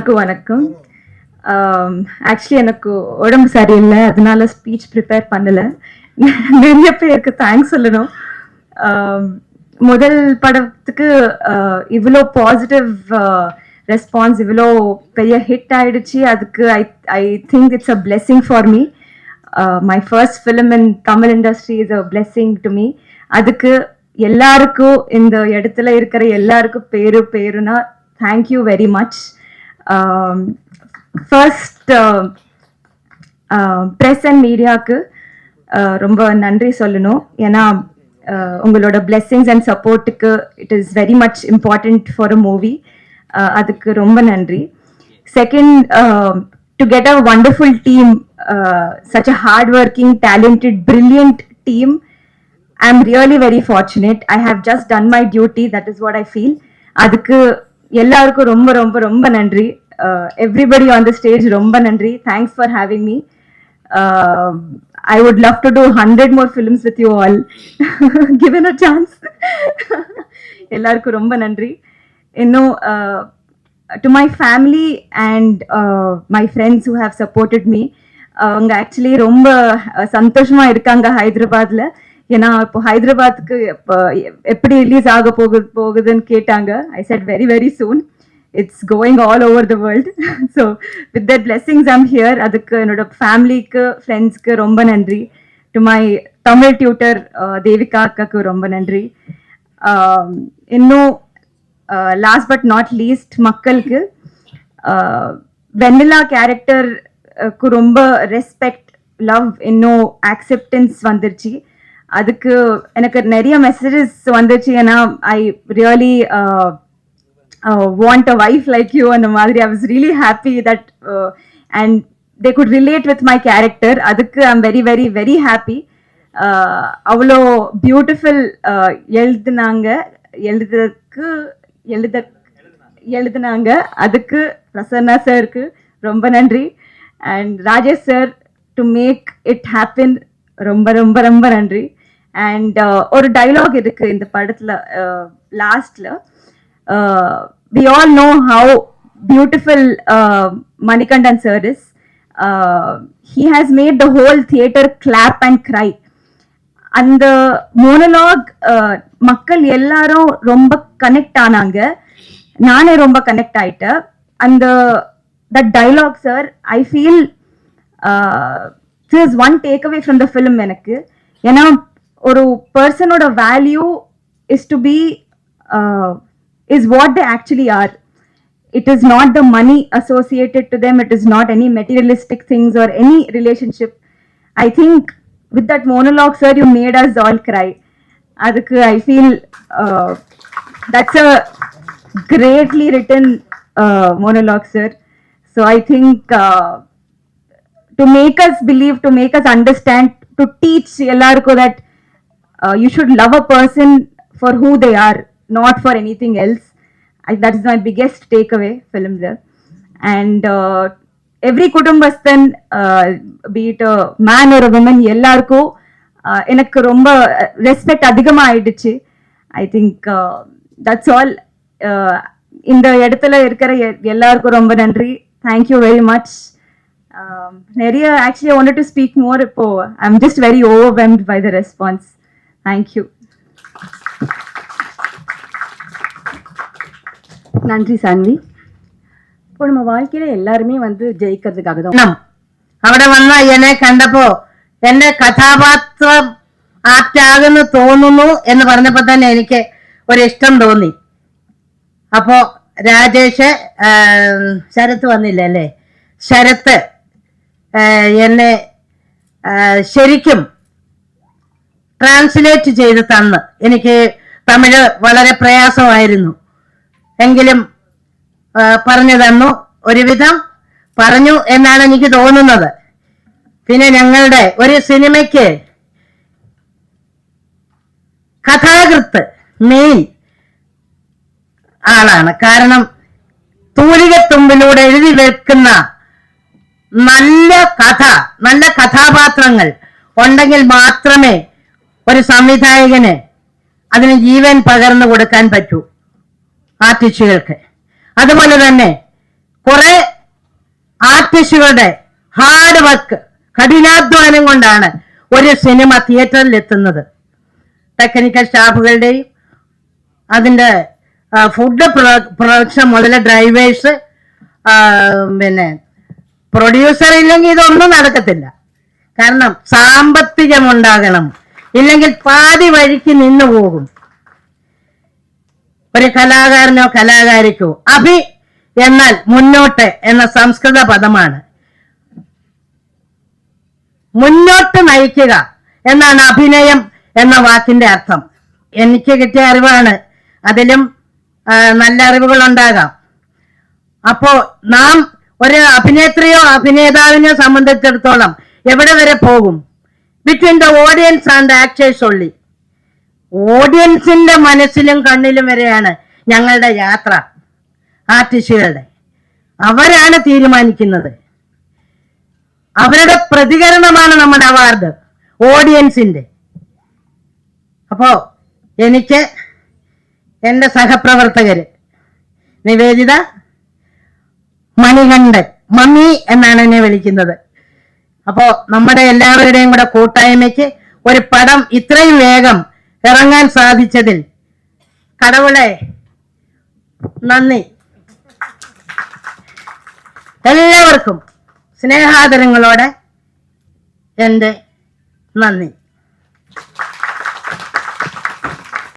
எல்லாருக்கும் வணக்கம். ஆக்சுவலி எனக்கு உடம்பு சரியில்லை அதனால ஸ்பீச் ப்ரிப்பேர் பண்ணல. நிறைய பேருக்கு தேங்க்ஸ் சொல்லணும். முதல் படத்துக்கு இவ்வளோ பாசிட்டிவ் ரெஸ்பான்ஸ் இவ்வளோ பெரிய ஹிட் ஆயிடுச்சு. அதுக்கு I I think it's a blessing for me my first film in Tamil industry is a blessing to me அதுக்கு எல்லாருக்கும் இந்த இடத்துல இருக்கிற எல்லாருக்கும் பேரு பேருனா thank you very much first press and மீடியாவுக்கு ரொம்ப நன்றி சொல்லணும். ஏன்னா உங்களோட blessings அண்ட் சப்போர்ட்டுக்கு it is very much important for a movie அதுக்கு ரொம்ப நன்றி. Second to get a wonderful team such a hard working talented brilliant team I am really very fortunate I have just done my duty that is what I feel அதுக்கு எல்லாருக்கும் ரொம்ப ரொம்ப ரொம்ப நன்றி. Everybody on the stage ரொம்ப நன்றி. Thanks for having me I would love to do hundred more films with you all given a chance எல்லாருக்கும் ரொம்ப நன்றி. இன்னும் to my family and my friends who have supported me அவங்க actually ரொம்ப uh, சந்தோஷமா இருக்காங்க ஹைதராபாத்ல. ஏன்னா இப்போ ஹைதராபாத்துக்கு இப்போ எப்படி ரிலீஸ் ஆக போகுது போகுதுன்னு கேட்டாங்க. I said very very soon it's going all over the world so with that blessings I'm here அதுக்கு என்னோட ஃபேமிலிக்கு ஃப்ரெண்ட்ஸ்க்கு ரொம்ப நன்றி. To my Tamil tutor uh, Devika அக்காக்கு ரொம்ப நன்றி. Um, இன்னும் லாஸ்ட் பட் நாட் லீஸ்ட் மக்களுக்கு uh, வெண்ணிலா கேரக்டருக்கு uh, ரொம்ப ரெஸ்பெக்ட் லவ் இன்னும் ஆக்செப்டன்ஸ் வந்துருச்சு. அதுக்கு எனக்கு நிறைய மெசேஜஸ் வந்துருச்சு. ஏன்னா I really want a wife like you அந்த மாதிரி. I was really happy that and they could relate with my character அதுக்கு I am very very very happy அவ்வளோ பியூட்டிஃபுல் uh, எழுதுனாங்க. எழுதுறதுக்கு எழுத எழுதுனாங்க. அதுக்கு பிரசன்னா சாருக்கு ரொம்ப நன்றி. And Rajesh sir to make it happen ரொம்ப ரொம்ப ரொம்ப நன்றி. அண்ட் uh, ஒரு டைலாக் இருக்கு இந்த படத்துல uh, லாஸ்ட்ல Uh, we all beautiful how beautiful Manikandan is. Uh, he has made the whole theatre clap and cry. அந்த மோனலாக் uh, மக்கள் எல்லாரும் ரொம்ப கனெக்ட் ஆனாங்க நானே ரொம்ப கனெக்ட் ஆயிட்டேன் அந்த that dialogue sir I feel is one take away from the film எனக்கு ஏன்னா ஒரு பர்சனோட value is to be is what they actually are. It is not the money associated to them, it is not any materialistic things or any relationship. I think with that monologue, sir, you made us all cry. I feel uh, that's a greatly written uh, monologue, sir. So I think uh, to make us believe, to make us understand, to teach Yellarko that uh, you should love a person for who they are not for anything else. I, that is my biggest takeaway film there and uh, every Kudumbasthan uh, be it a man or a woman எல்லாருக்கும் எனக்கு ரொம்ப respect அதிகமாக ஆயிடுச்சு I think that's all இந்த இடத்துல இருக்கிற எ- எல்லாருக்கும் ரொம்ப நன்றி தேங்க்யூ வெரி மச் நிறைய actually want to speak more இப்போ I am just very overwhelmed by the response thank you நன்றி சான்வி இப்போ நம்ம வாழ்க்கையில எல்லாருமே வந்து ஜெயிக்கிறதுக்காக தான் ണം. അവിടെ വന്ന എന്നെ കണ്ടപ്പോ എന്റെ കഥാപാത്രം ആപ്റ്റാകുന്നു തോന്നുന്നു എന്ന് പറഞ്ഞപ്പോ തന്നെ എനിക്ക് ഒരു ഇഷ്ടം തോന്നി അപ്പോ രാജേഷ് ആ, ശരത്ത് വന്നില്ല അല്ലേ ശരത്ത് ആ, എന്നെ ആ, ശരിക്കും ട്രാൻസ്ലേറ്റ് ചെയ്ത് തന്ന് എനിക്ക് തമിഴ് വളരെ പ്രയാസമായിരുന്നു എങ്കിലും പറഞ്ഞു തന്നു. ഒരുവിധം പറഞ്ഞു എന്നാണ് എനിക്ക് തോന്നുന്നത്. പിന്നെ ഞങ്ങളുടെ ഒരു സിനിമയ്ക്ക് കഥാകൃത്ത് മെയിൻ ആളാണ്. കാരണം തൂലിക തൂലികത്തുമ്പിലൂടെ എഴുതി വെക്കുന്ന നല്ല കഥ നല്ല കഥാപാത്രങ്ങൾ ഉണ്ടെങ്കിൽ മാത്രമേ ഒരു സംവിധായകന് അതിന് ജീവൻ പകർന്നു കൊടുക്കാൻ പറ്റൂ. ആർട്ടിസ്റ്റുകൾക്ക്. അതുപോലെ തന്നെ കുറെ ആർട്ടിസ്റ്റുകളുടെ ഹാർഡ് വർക്ക് കഠിനാധ്വാനം കൊണ്ടാണ് ഒരു സിനിമ തിയേറ്ററിൽ എത്തുന്നത്. ടെക്നിക്കൽ സ്റ്റാഫുകളുടെയും അതിന്റെ ഫുഡ് പ്രൊഡക്ഷൻ മുതൽ ഡ്രൈവേഴ്സ് പിന്നെ പ്രൊഡ്യൂസർ ഇല്ലെങ്കിൽ ഇതൊന്നും നടക്കത്തില്ല. കാരണം സാമ്പത്തികമുണ്ടാകണം. ഇല്ലെങ്കിൽ പാതി വഴിക്ക് നിന്നു പോകും. ഒരു കലാകാരനോ കലാകാരിക്കോ അഭി എന്നാൽ മുന്നോട്ട് എന്ന സംസ്കൃത പദമാണ്. മുന്നോട്ട് നയിക്കുക എന്നാണ് അഭിനയം എന്ന വാക്കിന്റെ അർത്ഥം. എനിക്ക് കിട്ടിയ അറിവാണ്. അതിലും നല്ല അറിവുകൾ ഉണ്ടാകാം അപ്പോ നാം ഒരു അഭിനേത്രിയോ അഭിനേതാവിനെയോ സംബന്ധിച്ചിടത്തോളം എവിടെ വരെ പോകും? Between the audience and actors only ഓഡിയൻസിന്റെ മനസ്സിലും കണ്ണിലും വരെയാണ് ഞങ്ങളുടെ യാത്ര ആർട്ടിസ്റ്റുകളുടെ. അവരാണ് തീരുമാനിക്കുന്നത്. അവരുടെ പ്രതികരണമാണ് നമ്മുടെ അവാർഡ് ഓഡിയൻസിന്റെ. അപ്പോ എനിക്ക് എന്റെ സഹപ്രവർത്തകര് നിവേദിത മണികണ്ഠൻ മമ്മി എന്നാണ് എന്നെ വിളിക്കുന്നത്. അപ്പോ നമ്മുടെ എല്ലാവരുടെയും കൂടെ കൂട്ടായ്മയ്ക്ക് ഒരു പടം ഇത്രയും വേഗം ഇറങ്ങാൻ സാധിച്ചതിൽ കടവളെ നന്ദി. എല്ലാവർക്കും സ്നേഹാദരങ്ങളോടെ എന്റെ നന്ദി.